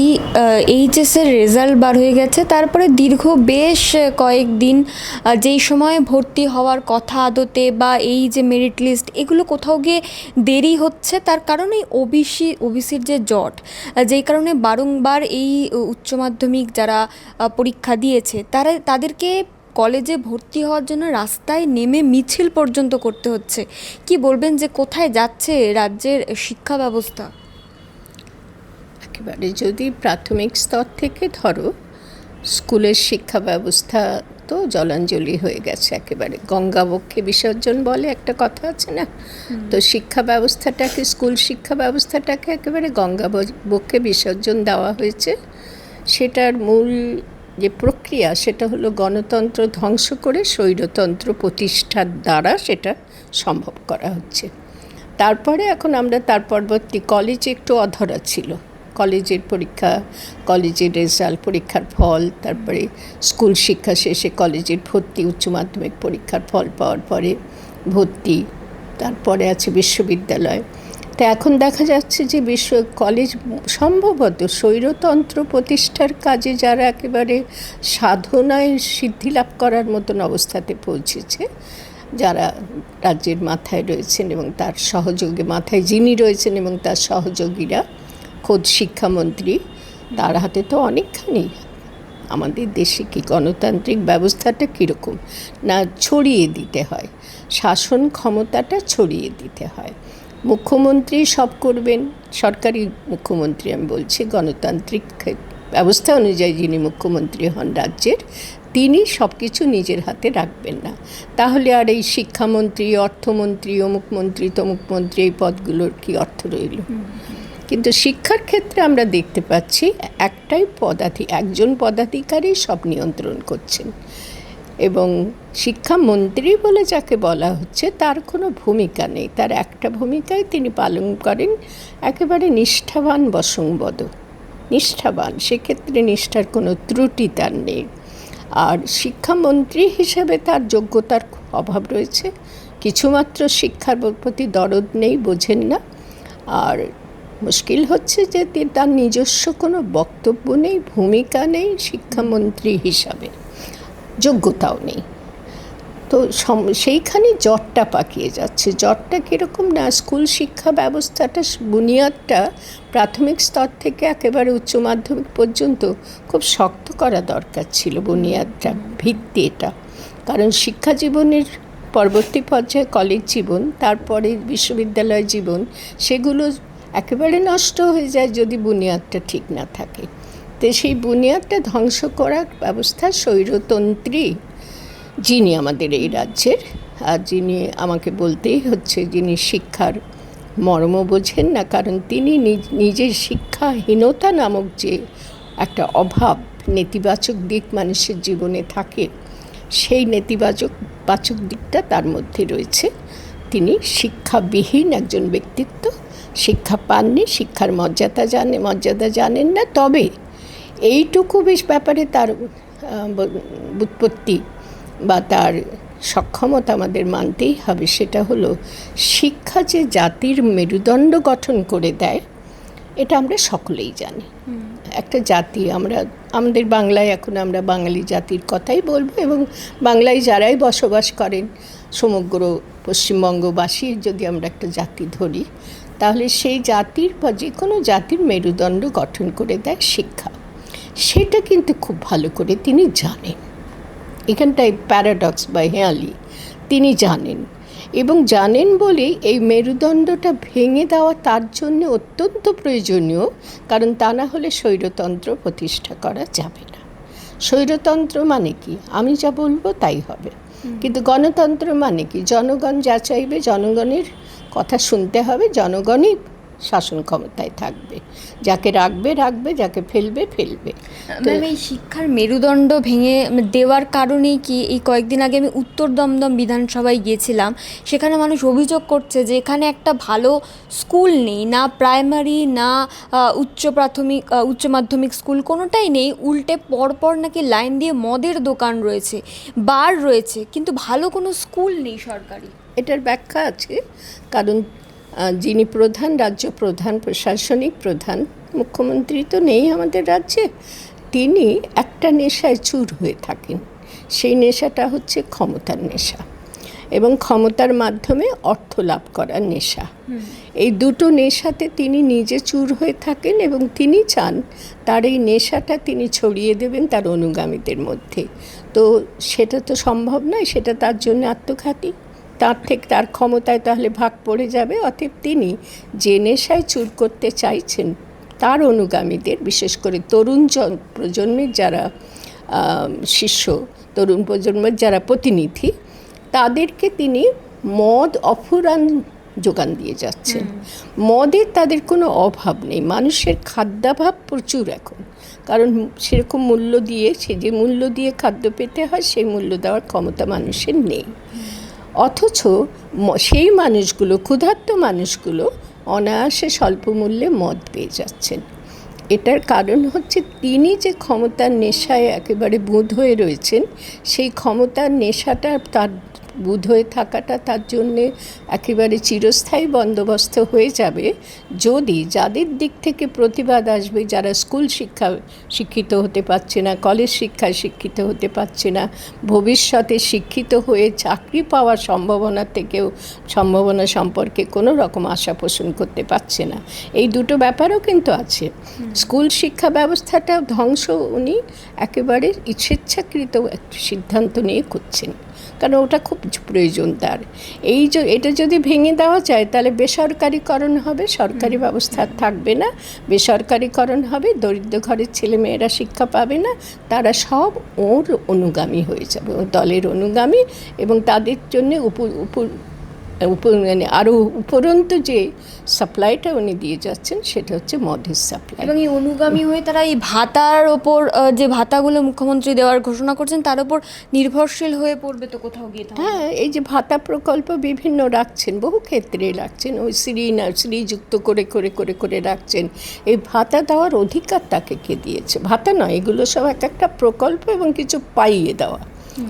এই এইচএসের রেজাল্ট বার হয়ে গেছে। তারপরে দীর্ঘ বেশ কয়েকদিন যেই সময় ভর্তি হওয়ার কথা আদতে বা এই যে মেরিট লিস্ট এগুলো কোথাও গিয়ে দেরি হচ্ছে, তার কারণ ওবিসি ওবিসির যে জট যেই কারণে বারংবার এই উচ্চ মাধ্যমিক যারা পরীক্ষা দিয়েছে, তারা, তাদেরকে কলেজে ভর্তি হওয়ার জন্য রাস্তায় নেমে মিছিল পর্যন্ত করতে হচ্ছে। কি বলবেন যে কোথায় যাচ্ছে রাজ্যের শিক্ষা ব্যবস্থা? একেবারে যদি প্রাথমিক স্তর থেকে ধরো স্কুলের শিক্ষা ব্যবস্থা তো জলাঞ্জলি হয়ে গেছে একেবারে। গঙ্গাবক্ষে বিসর্জন বলে একটা কথা আছে না? তো শিক্ষা ব্যবস্থাটাকে স্কুল শিক্ষা ব্যবস্থাটাকে একেবারে গঙ্গা বক্ষে বিসর্জন দেওয়া হয়েছে। সেটার মূল যে প্রক্রিয়া সেটা হলো গণতন্ত্র ধ্বংস করে স্বৈরতন্ত্র প্রতিষ্ঠার দ্বারা সেটা সম্ভব করা হচ্ছে। তারপরে এখন আমরা তার পরবর্তী কলেজে একটু অধরা ছিল। কলেজের পরীক্ষা, কলেজের রেজাল্ট, পরীক্ষার ফল, তারপরে স্কুল শিক্ষা শেষে কলেজের ভর্তি, উচ্চ মাধ্যমিক পরীক্ষার ফল পাওয়ার পরে ভর্তি, তারপরে আছে বিশ্ববিদ্যালয়। তা এখন দেখা যাচ্ছে যে বিশ্ব কলেজ সম্ভবত স্বৈরতন্ত্র প্রতিষ্ঠার কাজে যারা একেবারে সাধনায় সিদ্ধি লাভ করার মতন অবস্থাতে পৌঁছেছে, যারা রাজ্যের মাথায় রয়েছেন এবং তার সহযোগী মাথায় যিনি রয়েছেন এবং তার সহযোগীরা খোদ শিক্ষামন্ত্রী, তার হাতে তো অনেকখানি। আমাদের দেশে কি গণতান্ত্রিক ব্যবস্থাটা কীরকম? না, ছড়িয়ে দিতে হয়। শাসন ক্ষমতাটা ছড়িয়ে দিতে হয়। মুখ্যমন্ত্রী সব করবেন। সরকারি মুখ্যমন্ত্রী, আমি বলছি গণতান্ত্রিক ব্যবস্থা অনুযায়ী যিনি মুখ্যমন্ত্রী হন রাজ্যের, তিনি সব কিছু নিজের হাতে রাখবেন না। তাহলে আর এই শিক্ষামন্ত্রী, অর্থমন্ত্রী অমুক মন্ত্রী তমুক মন্ত্রী এই পদগুলোর কি অর্থ রইল? কিন্তু শিক্ষার ক্ষেত্রে আমরা দেখতে পাচ্ছি একটাই পদাধি, একজন পদাধিকারী সব নিয়ন্ত্রণ করছেন। এবং শিক্ষামন্ত্রী বলে যাকে বলা হচ্ছে, তার কোনো ভূমিকা নেই। তার একটা ভূমিকায় তিনি পালন করেন একেবারে নিষ্ঠাবান বসংবদ। নিষ্ঠাবান, সেক্ষেত্রে নিষ্ঠার কোনো ত্রুটি তার নেই। আর শিক্ষামন্ত্রী হিসেবে তার যোগ্যতার অভাব রয়েছে। কিছুমাত্র শিক্ষার প্রতি দরদ নেই, বোঝেন না। আর মুশকিল হচ্ছে যে তার নিজস্ব কোনো বক্তব্য নেই, ভূমিকা নেই শিক্ষামন্ত্রী হিসাবে, যোগ্যতাও নেই। তো সেইখানে জটটা পাকিয়ে যাচ্ছে। জটটা কীরকম না, স্কুল শিক্ষা ব্যবস্থাটা বুনিয়াদটা প্রাথমিক স্তর থেকে একেবারে উচ্চ মাধ্যমিক পর্যন্ত খুব শক্ত করা দরকার ছিল বুনিয়াদটা, ভিত্তি এটা। কারণ শিক্ষা জীবনের পরবর্তী পর্যায়ে কলেজ জীবন, তারপরে বিশ্ববিদ্যালয় জীবন, সেগুলো একেবারে নষ্ট হয়ে যায় যদি বুনিয়াদটা ঠিক না থাকে। তো সেই বুনিয়াদটা ধ্বংস করার ব্যবস্থা স্বৈরতন্ত্রী, যিনি আমাদের এই রাজ্যের, আর যিনি আমাকে বলতেই হচ্ছে যিনি শিক্ষার মর্ম বোঝেন না, কারণ তিনি নিজ- নিজের শিক্ষাহীনতা নামক যে একটা অভাব, নেতিবাচক দিক মানুষের জীবনে থাকে, সেই নেতিবাচক, বাচক দিকটা তার মধ্যে রয়েছে। তিনি শিক্ষাবিহীন একজন ব্যক্তিত্ব শিক্ষা পাননি শিক্ষার মর্যাদা জানে মর্যাদা জানেন না। তবে এইটুকু বেশ ব্যাপারে তার উৎপত্তি বা তার সক্ষমতা আমাদের মানতেই হবে। সেটা হলো শিক্ষা যে জাতির মেরুদণ্ড গঠন করে দেয় এটা আমরা সকলেই জানি। একটা জাতি আমরা আমাদের বাংলায় এখন আমরা বাঙালি জাতির কথাই বলব এবং বাংলায় যারাই বসবাস করেন সমগ্র পশ্চিমবঙ্গবাসী যদি আমরা একটা জাতি ধরি তাহলে সেই জাতির বা যে কোনো জাতির মেরুদণ্ড গঠন করে দেয় শিক্ষা। সেটা কিন্তু খুব ভালো করে তিনি জানেন। এখানটায় প্যারাডক্স বা হেয়ালি তিনি জানেন। এবং জানেন বলেই এই মেরুদণ্ডটা ভেঙে দেওয়া তার জন্য অত্যন্ত প্রয়োজনীয় কারণ তা না হলে স্বৈরতন্ত্র প্রতিষ্ঠা করা যাবে না। স্বৈরতন্ত্র মানে কি? আমি যা বলব তাই হবে। কিন্তু গণতন্ত্র মানে কি? জনগণ যা চাইবে জনগণের কথা শুনতে হবে জনগণই শাসন ক্ষমতায় থাকবে। যাকে রাখবে রাখবে যাকে ফেলবে ফেলবে। ম্যাম এই শিক্ষার মেরুদণ্ড ভেঙে দেওয়ার কারণেই কি এই কয়েকদিন আগে আমি উত্তর দমদম বিধানসভায় গিয়েছিলাম সেখানে মানুষ অভিযোগ করছে যে এখানে একটা ভালো স্কুল নেই না প্রাইমারি না উচ্চ প্রাথমিক উচ্চ মাধ্যমিক স্কুল কোনোটাই নেই। উল্টে পরপর নাকি লাইন দিয়ে মদের দোকান রয়েছে বার রয়েছে কিন্তু ভালো কোনো স্কুল নেই সরকারি। এটার ব্যাখ্যা আছে। কারণ যিনি প্রধান রাজ্য প্রধান প্রশাসনিক প্রধান মুখ্যমন্ত্রী তো নেই আমাদের রাজ্যে তিনি একটা নেশায় চুর হয়ে থাকেন। সেই নেশাটা হচ্ছে ক্ষমতার নেশা। এবং ক্ষমতার মাধ্যমে অর্থ লাভ করার নেশা। এই দুটো নেশাতে তিনি নিজে চুর হয়ে থাকেন এবং তিনি চান তার এই নেশাটা তিনি ছড়িয়ে দেবেন তার অনুগামীদের মধ্যে। তো সেটা তো সম্ভব নয় সেটা তার জন্য আত্মঘাতী। তার থেকে তার ক্ষমতায় তাহলে ভাগ পড়ে যাবে অতএব তিনি যে নেশায় চুর করতে চাইছেন তার অনুগামীদের বিশেষ করে তরুণ জন- প্রজন্মের যারা শিষ্য তরুণ প্রজন্মের যারা প্রতিনিধি তাদেরকে তিনি মদ অফুরান যোগান দিয়ে যাচ্ছেন। মদের তাদের কোনো অভাব নেই মানুষের খাদ্যাভাব প্রচুর এখন। কারণ সেরকম মূল্য দিয়ে সে যে মূল্য দিয়ে খাদ্য পেতে হয় সেই মূল্য দেওয়ার ক্ষমতা মানুষের নেই। অথচ সেই মানুষগুলো, ক্ষুধার্ত মানুষগুলো অনায়াসে স্বল্প মূল্যে মদ পেয়ে যাচ্ছেন। এটার কারণ হচ্ছে তিনি যে ক্ষমতার নেশায় একেবারে বোধ হয়ে রয়েছেন, সেই ক্ষমতার নেশাটা তার বুধ হয়ে থাকাটা তার জন্যে একেবারে চিরস্থায়ী বন্দোবস্ত হয়ে যাবে। যদি যাদের দিক থেকে প্রতিবাদ আসবে যারা স্কুল শিক্ষা শিক্ষিত হতে পারছে না কলেজ শিক্ষায় শিক্ষিত হতে পারছে না ভবিষ্যতে শিক্ষিত হয়ে চাকরি পাওয়ার সম্ভাবনা থেকেও সম্ভাবনা সম্পর্কে কোনো রকম আশা পোষণ করতে পারছে না। এই দুটো ব্যাপারও কিন্তু আছে। স্কুল শিক্ষা ব্যবস্থাটা ধ্বংস উনি একেবারে ইচ্ছেচ্ছাকৃত একটা সিদ্ধান্ত নিয়ে করছেন। কারণ ওটা খুব প্রয়োজন তার। এই যে এটা যদি ভেঙে দেওয়া যায় তাহলে বেসরকারিকরণ হবে সরকারি ব্যবস্থা থাকবে না বেসরকারিকরণ হবে দরিদ্র ঘরের ছেলেমেয়েরা শিক্ষা পাবে না তারা সব ওর অনুগামী হয়ে যাবে দলের অনুগামী এবং তাদের জন্য উপ মানে আরও উপরন্ত যে সাপ্লাইটা উনি দিয়ে যাচ্ছেন সেটা হচ্ছে মদের সাপ্লাই এবং এই অনুগামী হয়ে তারা এই ভাতার ওপর যে ভাতাগুলো মুখ্যমন্ত্রী দেওয়ার ঘোষণা করছেন তার উপর নির্ভরশীল হয়ে পড়বে তো কোথাও গিয়ে হ্যাঁ এই যে ভাতা প্রকল্প বিভিন্ন রাখছেন বহু ক্ষেত্রে রাখছেন ওই শ্রী না শ্রীযুক্ত করে করে করে করে রাখছেন। এই ভাতা দেওয়ার অধিকার তাকে কে দিয়েছে? ভাতা নয় এগুলো সব এক একটা প্রকল্প এবং কিছু পাইয়ে দেওয়া।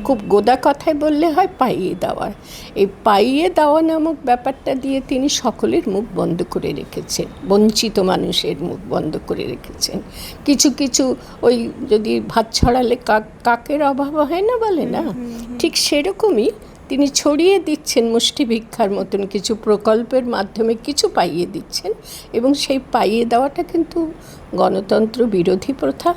খুব গোদা কথায় বললে হয় পাইয়ে দেওয়া এই পাইয়ে দেওয়া নামক ব্যাপারটা দিয়ে তিনি সকলের মুখ বন্ধ করে রেখেছেন বঞ্চিত মানুষের মুখ বন্ধ করে রেখেছেন। কিছু কিছু ওই যদি ভাত ছড়ালে কাক কাকের অভাব হয় না বলে না? ঠিক সেরকমই তিনি ছড়িয়ে দিচ্ছেন মুষ্টি ভিক্ষার মতন কিছু প্রকল্পের মাধ্যমে কিছু পাইয়ে দিচ্ছেন এবং সেই পাইয়ে দেওয়াটা কিন্তু গণতন্ত্র বিরোধী প্রথা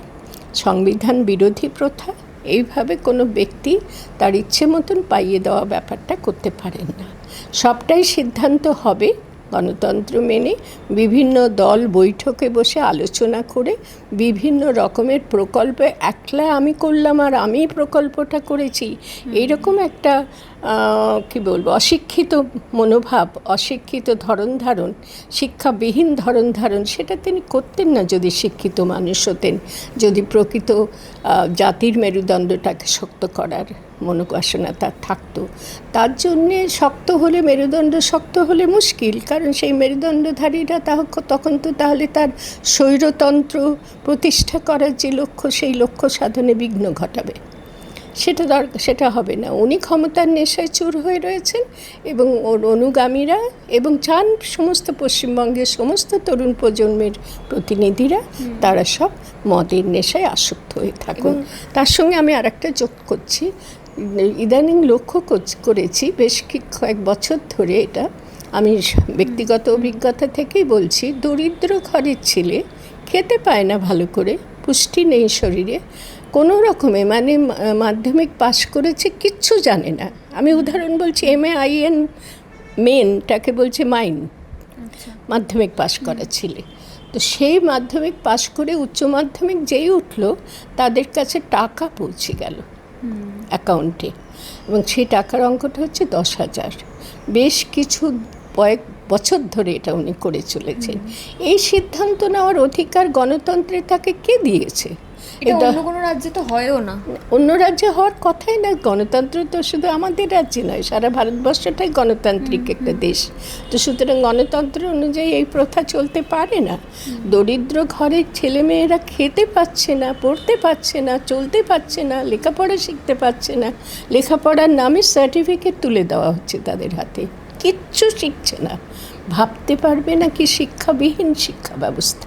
সংবিধান বিরোধী প্রথা এইভাবে কোনো ব্যক্তি তার ইচ্ছে মতন পাইয়ে দেওয়া ব্যাপারটা করতে পারেন না। সবটাই সিদ্ধান্ত হবে গণতন্ত্র মেনে বিভিন্ন দল বৈঠকে বসে আলোচনা করে বিভিন্ন রকমের প্রকল্পে একলা আমি করলাম আর আমি প্রকল্পটা করেছি। এরকম একটা কি বলব, অশিক্ষিত মনোভাব, অশিক্ষিত ধরন ধারণ, শিক্ষাবিহীন ধরন ধারণ, সেটা তিনি করতেন না যদি শিক্ষিত মানুষ হতেন, যদি প্রকৃত জাতির মেরুদণ্ডটাকে শক্ত করার মনোবাসনা তার থাকতো। তার জন্যে শক্ত হলে মেরুদণ্ড, শক্ত হলে মুশকিল, কারণ সেই মেরুদণ্ডধারীরা তাহ, তখন তো তাহলে তার স্বৈরতন্ত্র প্রতিষ্ঠা করার যে লক্ষ্য, সেই লক্ষ্য সাধনে বিঘ্ন ঘটাবে। সেটা দরকার সেটা হবে না। উনি ক্ষমতার নেশায় চুর হয়ে রয়েছেন এবং ওর অনুগামীরা এবং চান সমস্ত পশ্চিমবঙ্গের সমস্ত তরুণ প্রজন্মের প্রতিনিধিরা তারা সব মদের নেশায় আসক্ত হয়ে থাকুন। তার সঙ্গে আমি আরেকটা যোগ করছি। ইদানিং লক্ষ্য করেছি বেশ কয়েক বছর ধরে এটা। আমি ব্যক্তিগত অভিজ্ঞতা থেকেই বলছি দরিদ্র ঘরের ছেলে খেতে পায় না ভালো করে পুষ্টি নেই শরীরে। কোনো রকমে মানে মাধ্যমিক পাশ করেছে কিচ্ছু জানে না। আমি উদাহরণ বলছি এম এ আই এন মেনটাকে বলছে মাইন মাধ্যমিক পাশ করা ছেলে। তো সেই মাধ্যমিক পাশ করে উচ্চ মাধ্যমিক যেই উঠল তাদের কাছে টাকা পৌঁছে গেল অ্যাকাউন্টে। এবং সেই টাকার অঙ্কটা হচ্ছে দশ হাজার। বেশ কিছু কয়েক বছর ধরে এটা উনি করে চলেছেন। এই সিদ্ধান্ত নেওয়ার অধিকার গণতন্ত্রে তাকে কে দিয়েছে? এটা অন্য কোনো রাজ্যে তো হয়ও না। অন্য রাজ্যে হওয়ার কথাই না গণতন্ত্র তো শুধু আমাদের রাজ্যে নয় সারা ভারতবর্ষটাই গণতান্ত্রিক একটা দেশ। তো সুতরাং গণতন্ত্র অনুযায়ী এই প্রথা চলতে পারে না। দরিদ্র ঘরের ছেলেমেয়েরা খেতে পাচ্ছে না পড়তে পারছে না চলতে পারছে না লেখাপড়া শিখতে পারছে না। লেখাপড়ার নামে সার্টিফিকেট তুলে দেওয়া হচ্ছে তাদের হাতে। কিচ্ছু শিখছে না। ভাবতে পারবে না কি শিক্ষাবিহীন শিক্ষা ব্যবস্থা।